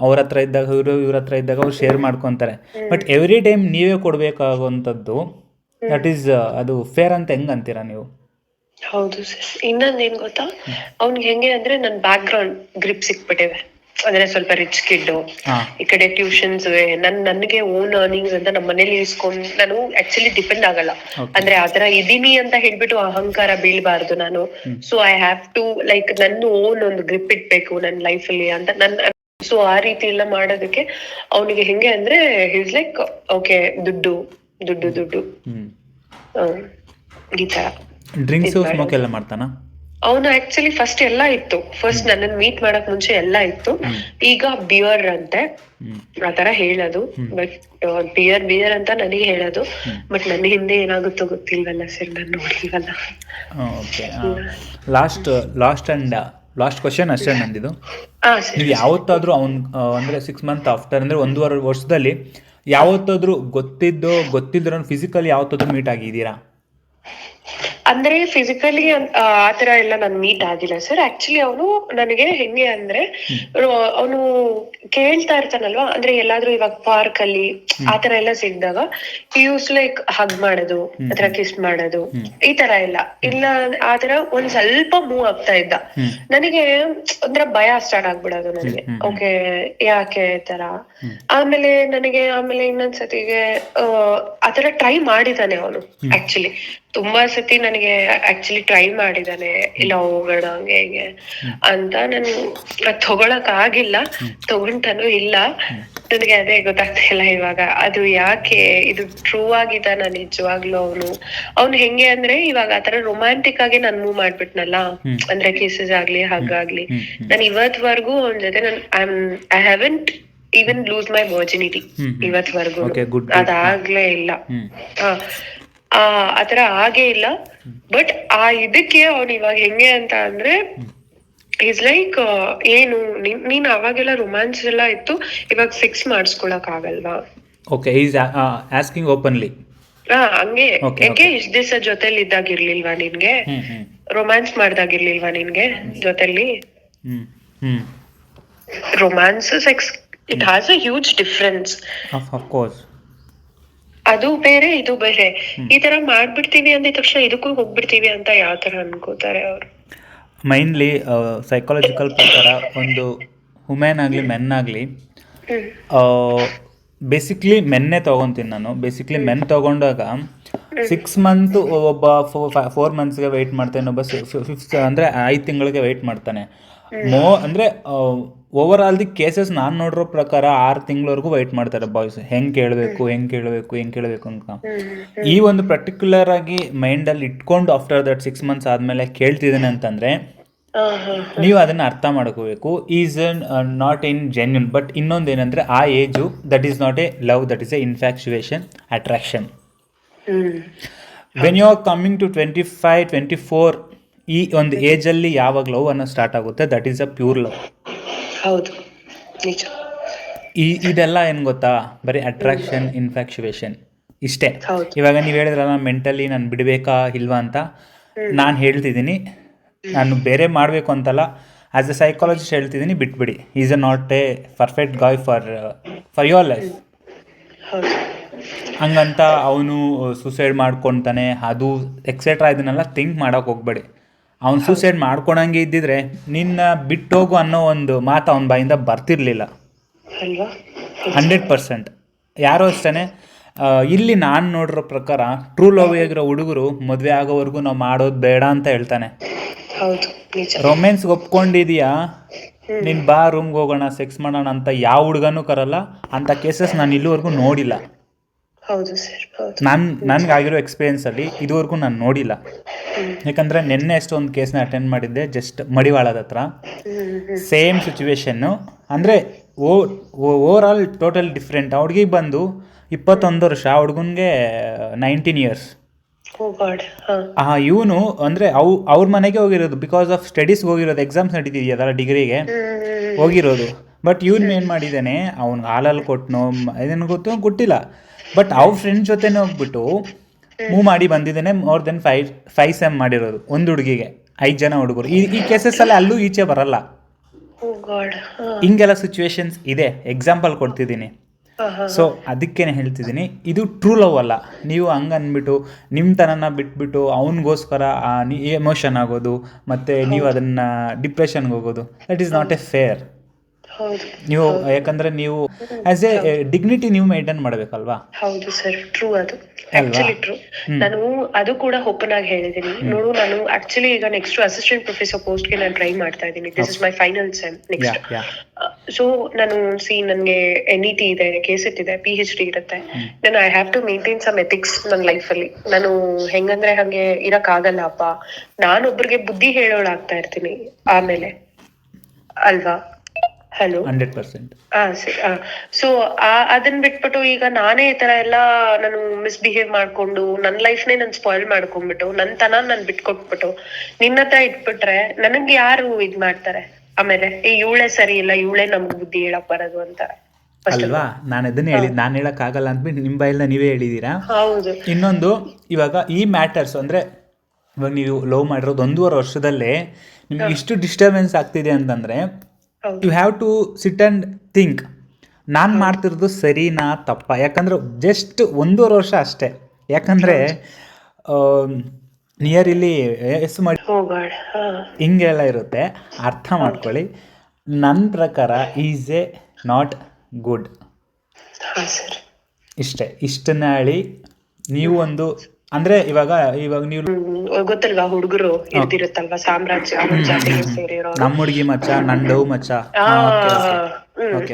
ಅವ್ರ ಹತ್ರ ಇದ್ದಾಗ ಇವರು, ಇವ್ರ ಹತ್ರ ಇದ್ದಾಗ ಅವ್ರು ಶೇರ್ ಮಾಡ್ಕೊತಾರೆ. ಬಟ್ ಎವ್ರಿ ಟೈಮ್ ನೀವೇ ಕೊಡಬೇಕಾಗುವಂಥದ್ದು ದಟ್ ಈಸ್ ಅದು ಫೇರ್ ಅಂತ ಹೆಂಗೆ ಅಂತೀರಾ ನೀವು? ಹೌದು ಇನ್ನೊಂದು ಏನು ಗೊತ್ತಾ? ಅವ್ನಿಗೆ ಹೆಂಗೆ ಅಂದ್ರೆ ನನ್ನ ಬ್ಯಾಕ್ ಗ್ರೌಂಡ್ ಗ್ರಿಪ್ ಸಿಕ್ಬಿಟ್ಟಿದೆ. ಅಂದ್ರೆ ಸ್ವಲ್ಪ ರಿಚ್ ಕಿಡ್ ಈ ಕಡೆ ಟ್ಯೂಷನ್ಸ್ ನನ್ ನನ್ಗೆ ಓನ್ ಅರ್ನಿಂಗ್ಸ್ ಅಂತ ನಮ್ಮ ಮನೇಲಿ ಇಸ್ಕೊಂಡ್ ನಾನು ಆಕ್ಚುಲಿ ಡಿಪೆಂಡ್ ಆಗಲ್ಲ. ಅಂದ್ರೆ ಆತರ ಇದೀನಿ ಅಂತ ಹೇಳ್ಬಿಟ್ಟು ಅಹಂಕಾರ ಬೀಳ್ಬಾರ್ದು ನಾನು. So I have to like ನನ್ನ ಓನ್ ಒಂದು ಗ್ರಿಪ್ ಇಟ್ಬೇಕು ನನ್ನ ಲೈಫ್ ಅಲ್ಲಿ ಅಂತ ನನ್ ಸೊ ಆ ರೀತಿ ಎಲ್ಲ ಮಾಡೋದಕ್ಕೆ ಅವನಿಗೆ ಹೆಂಗೆ ಅಂದ್ರೆ ಹಿಸ್ ಲೈಕ್ ಓಕೆ ದುಡ್ಡು ದುಡ್ಡು ದುಡ್ಡು. ಈ ತರ ಡ್ರಿಂಕ್ಸ್ ಸ್ಮೋಕ್ ಎಲ್ಲ ಮಾಡ್ತಾನಾ? ಅವನು ಆಕ್ಚುಲಿ ಫಸ್ಟ್ ಎಲ್ಲ ಇತ್ತು. ಫಸ್ಟ್ ನನ್ನನ್ ಮೀಟ್ ಮಾಡಕ್ ಮುಂಚೆ ಎಲ್ಲ ಇತ್ತು. ಈಗ ಬಿಯರ್ ಅಂತೆ. ಆತರ ಹೇಳೋದು. ಬಟ್ ಬಿಯರ್ ಬಿಯರ್ ಅಂತ ನನಗೆ ಹೇಳೋದು. ಬಟ್ ನನ್ನ ಹಿಂದೆ ಏನಾಗುತ್ತೋ ಗೊತ್ತಿಲ್ವಲ್ಲ ಸರ್ ನಾನು ನೋಡಿಲ್ವಲ್ಲ okay last last and last question ಅಷ್ಟೇ ನಂದಿದು. ನೀವು ಯಾವತ್ತಾದ್ರೂ ಅವ್ನ್ ಅಂದ್ರೆ ಸಿಕ್ಸ್ ಮಂತ್ ಆಫ್ಟರ್ ಅಂದ್ರೆ ಒಂದೂವರೆ ವರ್ಷದಲ್ಲಿ ಯಾವತ್ತಾದ್ರೂ ಗೊತ್ತಿದ್ದೋ ಗೊತ್ತಿದ್ರು ಫಿಸಿಕಲಿ ಯಾವತ್ತಾದ್ರೂ ಮೀಟ್ ಆಗಿದ್ದೀರಾ? ಅಂದ್ರೆ ಫಿಸಿಕಲಿ ಆತರ ಎಲ್ಲ ನಾನು ಮೀಟ್ ಆಗಿಲ್ಲ ಸರ್ ಆಕ್ಚುಲಿ ಅವನು ನನಗೆ ಹೆಂಗೆ ಅಂದ್ರೆ ಅವನು ಕೇಳ್ತಾ ಇರ್ತಾನಲ್ವಾ? ಅಂದ್ರೆ ಎಲ್ಲಾದ್ರೂ ಇವಾಗ ಪಾರ್ಕ್ ಅಲ್ಲಿ ಆತರ ಎಲ್ಲ ಸಿಗ್ದಾಗ ಯೂಸ್ ಲೈಕ್ ಹಗ್ ಮಾಡೋದು ಅಥವಾ ಕಿಸ್ ಮಾಡೋದು ಈ ತರ ಎಲ್ಲ. ಇಲ್ಲ ಆತರ ಒಂದ್ ಸ್ವಲ್ಪ ಮೂವ್ ಆಗ್ತಾ ಇದ್ದ. ನನಗೆ ಒಂಥರ ಭಯ ಸ್ಟಾರ್ಟ್ ಆಗ್ಬಿಡೋದು ನನಗೆ. ಓಕೆ ಯಾಕೆ ತರ ಆಮೇಲೆ ನನಗೆ ಆಮೇಲೆ ಇನ್ನೊಂದ್ಸತಿಗೆ ಆತರ ಟ್ರೈ ಮಾಡಿದಾನೆ ಅವನು ಆಕ್ಚುಲಿ ತುಂಬಾ ಸತಿ ನನಗೆ ಆಕ್ಚುಲಿ ಟ್ರೈ ಮಾಡಿದಾನೆ ಇಲ್ಲ ಹೋಗೋಣ ಹಂಗೆ ಹಿಂಗೆ ಅಂತ ನಾನು ತಗೊಳಕ್ ಆಗಿಲ್ಲ ತಗೊಂಡನು ಇಲ್ಲ. ನನಗೆ ಅದೇ ಗೊತ್ತಾಗ್ತಿಲ್ಲ ಇವಾಗ ಅದು ಯಾಕೆ ಇದು ಟ್ರೂ ಆಗಿದಾನ ನಿಜವಾಗ್ಲೂ ಅವನು? ಅವ್ನು ಹೆಂಗೆ ಅಂದ್ರೆ ಇವಾಗ ಆತರ ರೊಮ್ಯಾಂಟಿಕ್ ಆಗಿ ನಾನು ಮೂವ್ ಮಾಡ್ಬಿಟ್ನಲ್ಲ? ಅಂದ್ರೆ ಕೇಸಸ್ ಆಗ್ಲಿ ಹಾಗಾಗ್ಲಿ. ನಾನು ಇವತ್ವರೆಗೂ ಅವನ ಜೊತೆ ನಾನು I haven't even lose my virginity. ಇವತ್ವರೆಗೂ. ಅದಾಗ್ಲೇ ಇಲ್ಲ. ಆ, ಆತರ ಆಗೇ ಇಲ್ಲ. ಬಟ್ ಆ ಇದಕ್ಕೆ ಅವ್ನು ಇವಾಗ ಹೆಂಗೆ ಅಂತ ಅಂದ್ರೆ ಇಸ್ ಲೈಕ್ ಏನು ನೀನ್- ಅವಾಗೆಲ್ಲ ರೊಮ್ಯಾನ್ಸ್ ಎಲ್ಲ ಇತ್ತು ಇವಾಗ ಫಿಕ್ಸ್ ಮಾಡಿಸ್ಕೊಳಕ್ ಆಗಲ್ವಾ? ಓಕೆ ಈಸ್ ಆಸ್ಕಿಂಗ್ ಓಪನ್ಲಿ ಹಾ ಹಂಗೆ. ಯಾಕೆ ಇಷ್ಟ ದಿವಸ ಜೊತೆಲಿ ಇದ್ದಾಗಿರ್ಲಿಲ್ವಾ ನಿನ್ಗೆ ರೊಮ್ಯಾನ್ಸ್ ಮಾಡ್ದಾಗಿರ್ಲಿಲ್ವಾ ನಿನ್ಗೆ ಜೊತೆಲಿ? Romance sex it has a huge difference of course ಅದು ಬೇರೆ ಇದು ಬೇರೆ. ಈ ತರ ಮಾಡ್ಬಿಡ್ತೀವಿ ಅಂದಿದ ತಕ್ಷಣ ಇದಕ್ಕೂ ಹೋಗ್ಬಿಡ್ತೀವಿ ಅಂತ ಯಾವ ತರ ಅನ್ಕೋತಾರೆ ಅವ್ರು? ಮೈನ್ಲಿ ಸೈಕಾಲಜಿಕಲ್ ಪ್ರಕಾರ ಒಂದು ವುಮೆನ್ ಆಗಲಿ ಮೆನ್ ಆಗಲಿ ಬೇಸಿಕ್ಲಿ ಮೆನ್ನೇ ತಗೊಂತೀನಿ ನಾನು. ಬೇಸಿಕ್ಲಿ ಮೆನ್ ತೊಗೊಂಡಾಗ ಸಿಕ್ಸ್ ಮಂತ್ ಒಬ್ಬ ಫೋರ್ ಮಂತ್ಸ್ಗೆ ವೆಯ್ಟ್ ಮಾಡ್ತಾನೆ ಒಬ್ಬ ಫಿಫ್ತ್ ಅಂದರೆ ಐದು ತಿಂಗಳಿಗೆ ವೆಯ್ಟ್ ಮಾಡ್ತಾನೆ. ಮೋ ಅಂದರೆ ಓವರ್ ಆಲ್ ದಿ ಕೇಸಸ್ ನಾನು ನೋಡಿರೋ ಪ್ರಕಾರ ಆರು ತಿಂಗಳವರೆಗೂ ವೈಟ್ ಮಾಡ್ತಾರೆ ಬಾಯ್ಸ್ ಹೆಂಗೆ ಕೇಳಬೇಕು ಹೆಂಗೆ ಕೇಳಬೇಕು ಹೆಂಗೆ ಕೇಳಬೇಕು ಅಂತ. ಈ ಒಂದು ಪರ್ಟಿಕ್ಯುಲರ್ ಆಗಿ ಮೈಂಡಲ್ಲಿ ಇಟ್ಕೊಂಡು ಆಫ್ಟರ್ ದಟ್ ಸಿಕ್ಸ್ ಮಂತ್ಸ್ ಆದಮೇಲೆ ಕೇಳ್ತಿದ್ದೇನೆ ಅಂತಂದರೆ ನೀವು ಅದನ್ನು ಅರ್ಥ ಮಾಡ್ಕೋಬೇಕು. Is not in genuine but ಇನ್ನೊಂದು ಏನಂದರೆ ಆ age that is not a love that is a infatuation attraction when you are coming to twenty five twenty four ಈ ಒಂದು ಏಜ್ ಅಲ್ಲಿ ಯಾವಾಗ ಲವ್ ಅನ್ನೋ ಸ್ಟಾರ್ಟ್ ಆಗುತ್ತೆ? That is a pure love ಹೌದು. ನಿಜ. ಈ ಇದೆಲ್ಲ ಏನು ಗೊತ್ತಾ? ಬರೀ ಅಟ್ರಾಕ್ಷನ್ ಇನ್ಫ್ಯಾಕ್ಚುವೇಷನ್ ಇಷ್ಟೇ. ಇವಾಗ ನೀವು ಹೇಳಿದ್ರಲ್ಲ ಮೆಂಟಲಿ ನಾನು ಬಿಡಬೇಕಾ ಇಲ್ವಾ ಅಂತ? ನಾನು ಹೇಳ್ತಿದ್ದೀನಿ ನಾನು ಬೇರೆ ಮಾಡಬೇಕು ಅಂತಲ್ಲ ಆ್ಯಸ್ ಎ ಸೈಕಾಲಜಿಸ್ಟ್ ಹೇಳ್ತಿದ್ದೀನಿ ಬಿಟ್ಬಿಡಿ. Is a not a perfect guy for for your life ಹಂಗಂತ ಅವನು ಸೂಸೈಡ್ ಮಾಡ್ಕೊತಾನೆ ಅದು ಎಕ್ಸೆಟ್ರಾ ಇದನ್ನೆಲ್ಲ ಥಿಂಕ್ ಮಾಡೋಕೆ ಹೋಗ್ಬೇಡಿ. ಅವ್ನು ಸೂಸೈಡ್ ಮಾಡ್ಕೊಳಂಗೆ ಇದ್ದಿದ್ರೆ ನಿನ್ನ ಬಿಟ್ಟೋಗು ಅನ್ನೋ ಒಂದು ಮಾತು ಅವನ ಬಾಯಿಂದ ಬರ್ತಿರ್ಲಿಲ್ಲ. ಅಲ್ವಾ? Hundred percent. ಯಾರೋ ಅಷ್ಟೇ ಇಲ್ಲಿ ನಾನು ನೋಡಿರೋ ಪ್ರಕಾರ ಟ್ರೂ ಲವ್ ಆಗಿರೋ ಹುಡುಗರು ಮದುವೆ ಆಗೋವರೆಗೂ ನಾವು ಮಾಡೋದು ಬೇಡ ಅಂತ ಹೇಳ್ತಾನೆ. ಹೌದು ನಿಜ. ರೊಮ್ಯಾನ್ಸ್ಗೆ ಒಪ್ಕೊಂಡಿದೀಯಾ? ನೀನು ಬಾ ರೂಮ್ಗೆ ಹೋಗೋಣ ಸೆಕ್ಸ್ ಮಾಡೋಣ ಅಂತ ಯಾವ ಹುಡುಗನೂ ಕರಲ್ಲ ಅಂತ ಕೇಸಸ್ ನಾನು ಇಲ್ಲಿವರೆಗೂ ನೋಡಿಲ್ಲ. ಹೌದು ಸರ್ ಹೌದು. ನಾನು ನನಗಾಗಿರೋ ಎಕ್ಸ್ಪೀರಿಯನ್ಸಲ್ಲಿ ಇದುವರೆಗೂ ನಾನು ನೋಡಿಲ್ಲ. ಯಾಕಂದ್ರೆ ನಿನ್ನೆ ಅಷ್ಟು ಒಂದು ಕೇಸ್ನ ಅಟೆಂಡ್ ಮಾಡಿದ್ದೆ ಜಸ್ಟ್ ಮಡಿವಾಳದ ಹತ್ರ. ಸೇಮ್ ಸಿಚುವೇಶನ್ನು ಅಂದರೆ ಓ ಓವರ್ ಆಲ್ ಟೋಟಲ್ ಡಿಫ್ರೆಂಟ್ ಆ ಹುಡುಗಿಗೆ ಬಂದು ಇಪ್ಪತ್ತೊಂದು ವರ್ಷ ಆ ಹುಡುಗನಿಗೆ ನೈನ್ಟೀನ್ ಇಯರ್ಸ್ ಆ ಇವನು ಅಂದರೆ ಅವು ಅವ್ರ ಮನೆಗೆ ಹೋಗಿರೋದು ಬಿಕಾಸ್ ಆಫ್ ಸ್ಟಡೀಸ್ ಹೋಗಿರೋದು ಎಕ್ಸಾಮ್ಸ್ ನಡೀತಿದೆಯಲ್ಲ ಡಿಗ್ರಿಗೆ ಹೋಗಿರೋದು. ಬಟ್ ಇವನು ಏನು ಮಾಡಿದ್ದಾನೆ ಅವ್ನಿಗೆ ಹಾಲಲ್ಲಿ ಕೊಟ್ಟನೋ ಇದೇನು ಗೊತ್ತು ಗೊತ್ತಿಲ್ಲ. ಬಟ್ ಅವ್ರ ಫ್ರೆಂಡ್ ಜೊತೆನೇ ಹೋಗ್ಬಿಟ್ಟು ಮೂವ್ ಮಾಡಿ ಬಂದಿದ್ದೇನೆ more than five five sem ಮಾಡಿರೋದು ಒಂದು ಹುಡುಗಿಗೆ ಐದು ಜನ ಹುಡುಗರು. ಈ ಈ ಕೇಸಸ್ಸಲ್ಲಿ ಅಲ್ಲೂ ಈಚೆ ಬರಲ್ಲ. ಹಿಂಗೆಲ್ಲ ಸಿಚುವೇಶನ್ಸ್ ಇದೆ ಎಕ್ಸಾಂಪಲ್ ಕೊಡ್ತಿದ್ದೀನಿ. ಸೊ ಅದಕ್ಕೇನೆ ಹೇಳ್ತಿದ್ದೀನಿ ಇದು ಟ್ರೂ ಲವ್ ಅಲ್ಲ. ನೀವು ಹಂಗೆ ಅನ್ಬಿಟ್ಟು ನಿಮ್ಮ ತನನ ಬಿಟ್ಬಿಟ್ಟು ಅವನಿಗೋಸ್ಕರ ಎಮೋಷನ್ ಆಗೋದು ಮತ್ತು ನೀವು ಅದನ್ನು ಡಿಪ್ರೆಷನ್ಗೆ ಹೋಗೋದು that is not a fair ನೀವು ಯಾಕಂದ್ರೆ ನೀವು ಆಸ್ ಎ ಡಿಗ್ನಿಟಿ ನೀವು ಮೇಂಟೈನ್ ಮಾಡಬೇಕಲ್ವಾ? ಹೌದು ಸರ್ ಟ್ರೂ ಅದು? ಆಕ್ಚುಲಿ ಟ್ರೂ ನಾನು ಅದು ಕೂಡ ಓಪನ್ ಆಗಿ ಹೇಳಿದೀನಿ ನೋಡು ನಾನು ಆಕ್ಚುಲಿ ಈಗ ನೆಕ್ಸ್ಟ್ ಅಸಿಸ್ಟೆಂಟ್ ಪ್ರೊಫೆಸರ್ ಪೋಸ್ಟ್ಗೆ ನಾನು ಟ್ರೈ ಮಾಡ್ತಾ ಇದ್ದೀನಿ. This is my final sem next so ನಾನು ಸಿ ನನಗೆ ಎನ್ ಇ ಟಿ ಇದೆ ಕೆ ಸೆಟ್ ಇದೆ ಪಿ ಹೆಚ್ ಡಿ ಇರುತ್ತೆ ನಾನು I have to maintain some ethics ನನ್ನ ಲೈಫಲ್ಲಿ ನಾನು ಹೆಂಗಂದ್ರೆ ಹಂಗೆ ಇರಕ್ ಆಗಲ್ಲ ಅಪ್ಪ. ನಾನೊಬ್ರಿಗೆ ಬುದ್ಧಿ ಹೇಳೋಳಾಗ್ತಾ ಇರ್ತೀನಿ ಆಮೇಲೆ. ಅಲ್ವಾ? Hello hundred percent. ಆ ಸೊ ಅದನ್ನ ಬಿಟ್ಬಿಟ್ಟು ಈಗ ನಾನೇ ಈ ತರ ಎಲ್ಲ ನಾನು ಮಿಸ್ಬಿಹೇವ್ ಮಾಡ್ಕೊಂಡು ನನ್ನ ಲೈಫ್ನೇ ನಾನು ಸ್ಪಾಯ್ಲ್ ಮಾಡ್ಕೊಂಡ್ಬಿಟ್ಟು ನನ್ ತನ ನಾನು ಬಿಟ್ಕೊಟ್ಬಿಟ್ಟು ನಿನ್ನ ಹತ್ರ ಇಟ್ಬಿಟ್ರೆ ನನಗೆ ಯಾರು ಇದ್ ಮಾಡ್ತಾರೆ? ಆಮೇಲೆ ಈ ಇವಳೆ ಸರಿ ಇಲ್ಲ ಇವಳೆ ನಮ್ಗ್ ಬುದ್ಧಿ ಹೇಳಕ್ ಬರೋದು ಅಂತ. ಅಲ್ವಾ? ನಾನು ಅದನ್ನ ಹೇಳಿದ್ ನಾನು ಹೇಳೋಕ್ಕಾಗಲ್ಲ ಅಂದ್ಬಿಟ್ಟು ನಿಮ್ಮ ಬಾಯಿಂದ ನೀವೇ ಹೇಳಿದೀರಾ. ಹೌದು. ಇನ್ನೊಂದು ಇವಾಗ ಈ ಮ್ಯಾಟರ್ಸ್ ಅಂದ್ರೆ ಇವಾಗ ನೀವು ಲವ್ ಮಾಡಿರೋದು ಒಂದೂವರೆ ವರ್ಷದಲ್ಲೇ ನಿಮ್ಗೆ ಇಷ್ಟು ಡಿಸ್ಟರ್ಬೆನ್ಸ್ ಆಗ್ತಿದೆ ಅಂತಂದರೆ you have to sit and think ನಾನು ಮಾಡ್ತಿರೋದು ಸರಿನಾ ತಪ್ಪ? ಯಾಕಂದ್ರೆ ಜಸ್ಟ್ ಒಂದೂವರೆ ವರ್ಷ ಅಷ್ಟೇ. ಯಾಕಂದರೆ ನಿಯರ್ ಇಲ್ಲಿ ಎಷ್ಟು ಮಾಡಿ ಹಾ. ಹಿಂಗೆಲ್ಲ ಇರುತ್ತೆ. ಅರ್ಥ ಮಾಡ್ಕೊಳ್ಳಿ. ನನ್ನ ಪ್ರಕಾರ ಈಸ್ ಎ ನಾಟ್ ಗುಡ್. ಇಷ್ಟೇ. ಇಷ್ಟನ್ನ ಹೇಳಿ ನೀವು ಒಂದು ಅಂದರೆ ಇವಾಗ ಇವಾಗ ನೀವು ಗೊತ್ತಲ್ವಾ ಹುಡುಗರು ಇರ್ತಿರುತ್ತಲ್ವಾ ಸಾಮ್ರಾಜ್ಯ ಅವ್ರ ಜಾತಿಗೆ ಸೇರಿರೋ ನಮ್ಮ ಹುಡುಗಿ ಮಚ್ಚ ನಂಡು ಮಚ್ಚ.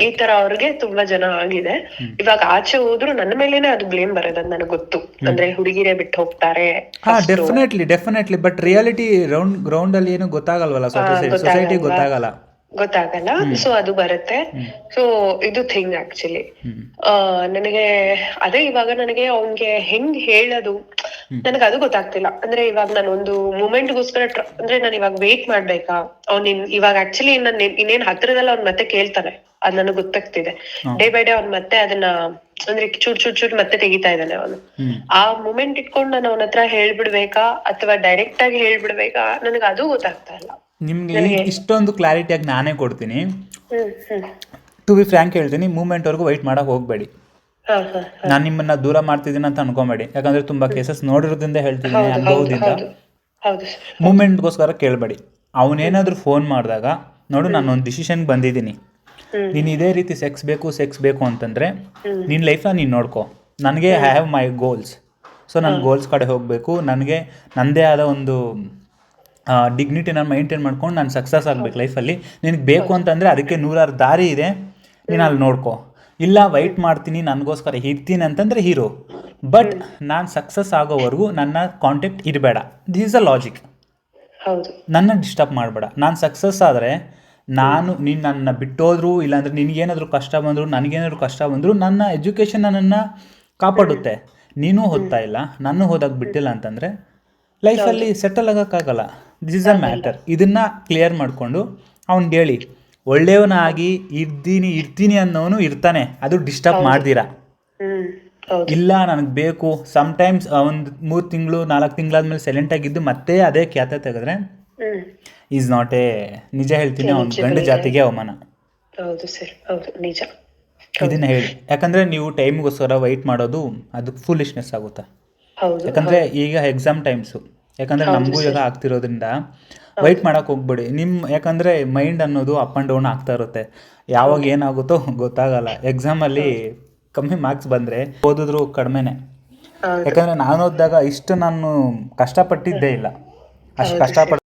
ಈ ತರ ಅವ್ರಿಗೆ ತುಂಬಾ ಜನ ಆಗಿದೆ. ಇವಾಗ ಆಚೆ ಹೋದ್ರು ನನ್ನ ಮೇಲೇನೆ ಅದು ಬ್ಲೇಮ್ ಬರೋದ್ ನನಗೆ ಗೊತ್ತು. ಅಂದ್ರೆ ಹುಡುಗಿರೇ ಬಿಟ್ಟು ಹೋಗ್ತಾರೆ ಹಾ definitely definitely but reality round ground ಅಲ್ಲಿ ಏನು ಗೊತ್ತಾಗಲ್ವಲ್ಲ ಸೊಸೈಟಿ ಗೊತ್ತಾಗಲ್ಲ. ಗೊತ್ತಾಗಲ್ಲ? ಸೊ ಅದು ಬರುತ್ತೆ. ಸೊ ಇದು ಥಿಂಗ್ ಆಕ್ಚುಲಿ. ನನಗೆ ಅದೇ ಇವಾಗ ನನಗೆ ಅವ್ನ್ಗೆ ಹೆಂಗ್ ಹೇಳೋದು? ನನಗೆ ಅದು ಗೊತ್ತಾಗ್ತಿಲ್ಲ. ಅಂದ್ರೆ ಇವಾಗ ನಾನು ಒಂದು ಮೂಮೆಂಟ್ಗೋಸ್ಕರ ಅಂದ್ರೆ ನಾನು ಇವಾಗ ವೇಟ್ ಮಾಡ್ಬೇಕಾ? ಅವ್ನ್ ಇವಾಗ ಆಕ್ಚುಲಿ ನನ್ ಇನ್ನೇನ್ ಹತ್ರದಲ್ಲಿ ಅವ್ನ್ ಮತ್ತೆ ಕೇಳ್ತಾನೆ. ಅದ್ ನನಗೆ ಗೊತ್ತಾಗ್ತಿದೆ. ಡೇ ಬೈ ಡೇ ಅವ್ನ್ ಮತ್ತೆ ಅದನ್ನ ಅಂದ್ರೆ ಚೂಟ್ ಚೂಟ್ ಚೂಟ್ ಮತ್ತೆ ತೆಗಿತಾ ಇದ್ದಾನೆ ಅವನು. ಆ ಮೂಮೆಂಟ್ ಇಟ್ಕೊಂಡು ನಾನು ಅವನ ಹತ್ರ ಹೇಳ್ಬಿಡ್ಬೇಕಾ? ಅಥವಾ ಡೈರೆಕ್ಟ್ ಆಗಿ ಹೇಳ್ಬಿಡ್ಬೇಕಾ? ನನಗೆ ಅದು ಗೊತ್ತಾಗ್ತಾ ಇಲ್ಲ. ನಿಮ್ಗೆ ಇಷ್ಟೊಂದು ಕ್ಲಾರಿಟಿಯಾಗಿ ನಾನೇ ಕೊಡ್ತೀನಿ. ಟು ಬಿ ಫ್ರ್ಯಾಂಕ್ ಹೇಳ್ತೀನಿ ಮೂಮೆಂಟ್ವರೆಗೂ ವೈಟ್ ಮಾಡಕ್ ಹೋಗಬೇಡಿ. ನಾನು ನಿಮ್ಮನ್ನ ದೂರ ಮಾಡ್ತಿದ್ದೀನಿ ಅಂತ ಅನ್ಕೊಂಬೇಡಿ. ಯಾಕಂದ್ರೆ ತುಂಬಾ ಕೇಸಸ್ ನೋಡಿರೋದ್ರಿಂದ ಹೇಳ್ತಿದ್ದೀನಿ ಅನುಭವದಿಂದ ಮೂಮೆಂಟ್ಗೋಸ್ಕರ ಕೇಳಬೇಡಿ. ಅವನೇನಾದ್ರೂ ಫೋನ್ ಮಾಡಿದಾಗ ನೋಡು ನಾನು ಒಂದು ಡಿಸಿಷನ್ಗೆ ಬಂದಿದ್ದೀನಿ. ನೀನು ಇದೇ ರೀತಿ ಸೆಕ್ಸ್ ಬೇಕು ಸೆಕ್ಸ್ ಬೇಕು ಅಂತಂದರೆ ನಿನ್ನ ಲೈಫ್ನ ನೀನು ನೋಡ್ಕೊ. ನನಗೆ I have my goals so ನನ್ನ ಗೋಲ್ಸ್ ಕಡೆ ಹೋಗಬೇಕು. ನನಗೆ ನನ್ನದೇ ಆದ ಒಂದು ಡಿಗ್ನಿಟಿ ನಾನು ಮೈಂಟೈನ್ ಮಾಡ್ಕೊಂಡು ನಾನು ಸಕ್ಸಸ್ ಆಗ್ಬೇಕು ಲೈಫಲ್ಲಿ ನಿನಗೆ ಬೇಕು ಅಂತಂದರೆ ಅದಕ್ಕೆ ನೂರಾರು ದಾರಿ ಇದೆ. ನೀನು ಅಲ್ಲಿ ನೋಡ್ಕೊ. ಇಲ್ಲ ವೈಟ್ ಮಾಡ್ತೀನಿ ನನಗೋಸ್ಕರ ಇರ್ತೀನಿ ಅಂತಂದರೆ ಹೀರೋ ಬಟ್ ನಾನು ಸಕ್ಸಸ್ ಆಗೋವರೆಗೂ ನನ್ನ ಕಾಂಟ್ಯಾಕ್ಟ್ ಇರಬೇಡ. ದಿಸ್ ಇಸ್ ಅ ಲಾಜಿಕ್ ನನ್ನ ಡಿಸ್ಟರ್ಬ್ ಮಾಡಬೇಡ. ನಾನು ಸಕ್ಸಸ್ ಆದರೆ ನಾನು ನೀನು ನನ್ನ ಬಿಟ್ಟೋದ್ರು ಇಲ್ಲಾಂದ್ರೆ ನಿನಗೇನಾದರೂ ಕಷ್ಟ ಬಂದರೂ ನನಗೇನಾದರೂ ಕಷ್ಟ ಬಂದರೂ ನನ್ನ ಎಜುಕೇಷನ್ ನನ್ನನ್ನು ಕಾಪಾಡುತ್ತೆ. ನೀನು ಓದ್ತಾ ಇಲ್ಲ. ನಾನು ಹೋದಾಗ ಬಿಟ್ಟಿಲ್ಲ ಅಂತಂದರೆ ಲೈಫಲ್ಲಿ ಸೆಟಲ್ ಆಗೋಕ್ಕಾಗಲ್ಲ. ದಿಸ್ ಇಸ್ ಅ ಮ್ಯಾಟರ್ ಇದನ್ನ ಕ್ಲಿಯರ್ ಮಾಡಿಕೊಂಡು ಅವ್ನಿಗೆ ಹೇಳಿ ಒಳ್ಳೆಯವನಾಗಿ ಇರ್ತೀನಿ ಇರ್ತೀನಿ ಅನ್ನೋನು ಇರ್ತಾನೆ. ಅದು ಡಿಸ್ಟರ್ಬ್ ಮಾಡ್ದಿರಾ? ಇಲ್ಲ ನನಗೆ ಬೇಕು. ಸಮ್ಟೈಮ್ಸ್ ಒಂದು ಮೂರು ತಿಂಗಳು ನಾಲ್ಕು ತಿಂಗಳಾದ್ಮೇಲೆ ಸೈಲೆಂಟ್ ಆಗಿದ್ದು ಮತ್ತೆ ಅದೇ ಖ್ಯಾತ ತೆಗೆದ್ರೆ ಈಸ್ ನಾಟ್ ಎ ನಿಜ ಹೇಳ್ತೀನಿ ಅವ್ನು ಗಂಡು ಜಾತಿಗೆ ಅವಮಾನ. ಹೌದು ಸರ್ ಹೌದು ನಿಜ. ಇದನ್ನ ಹೇಳಿ. ಯಾಕಂದ್ರೆ ನೀವು ಟೈಮ್ಗೋಸ್ಕರ ವೈಟ್ ಮಾಡೋದು ಅದು ಫುಲ್ಲಿಶ್ನೆಸ್ ಆಗುತ್ತೆ? ಯಾಕಂದ್ರೆ ಈಗ ಎಕ್ಸಾಮ್ ಟೈಮ್ಸು ಯಾಕಂದ್ರೆ ನಮಗೂ ಈಗ ಆಗ್ತಿರೋದ್ರಿಂದ. ವೈಟ್ ಮಾಡಕ್ ಹೋಗ್ಬೇಡಿ. ನಿಮ್ಮ ಯಾಕಂದ್ರೆ ಮೈಂಡ್ ಅನ್ನೋದು ಅಪ್ ಅಂಡ್ ಡೌನ್ ಆಗ್ತಾ ಇರುತ್ತೆ. ಯಾವಾಗ ಏನಾಗುತ್ತೋ ಗೊತ್ತಾಗಲ್ಲ. ಎಕ್ಸಾಮ್ ಅಲ್ಲಿ ಕಮ್ಮಿ ಮಾರ್ಕ್ಸ್ ಬಂದ್ರೆ ಓದಿದ್ರು ಕಡಿಮೆನೆ. ಯಾಕಂದ್ರೆ ನಾನು ಓದಿದಾಗ ಇಷ್ಟು ನಾನು ಕಷ್ಟಪಟ್ಟಿದ್ದೇ ಇಲ್ಲ. ಅಷ್ಟು ಕಷ್ಟಪಟ್ಟು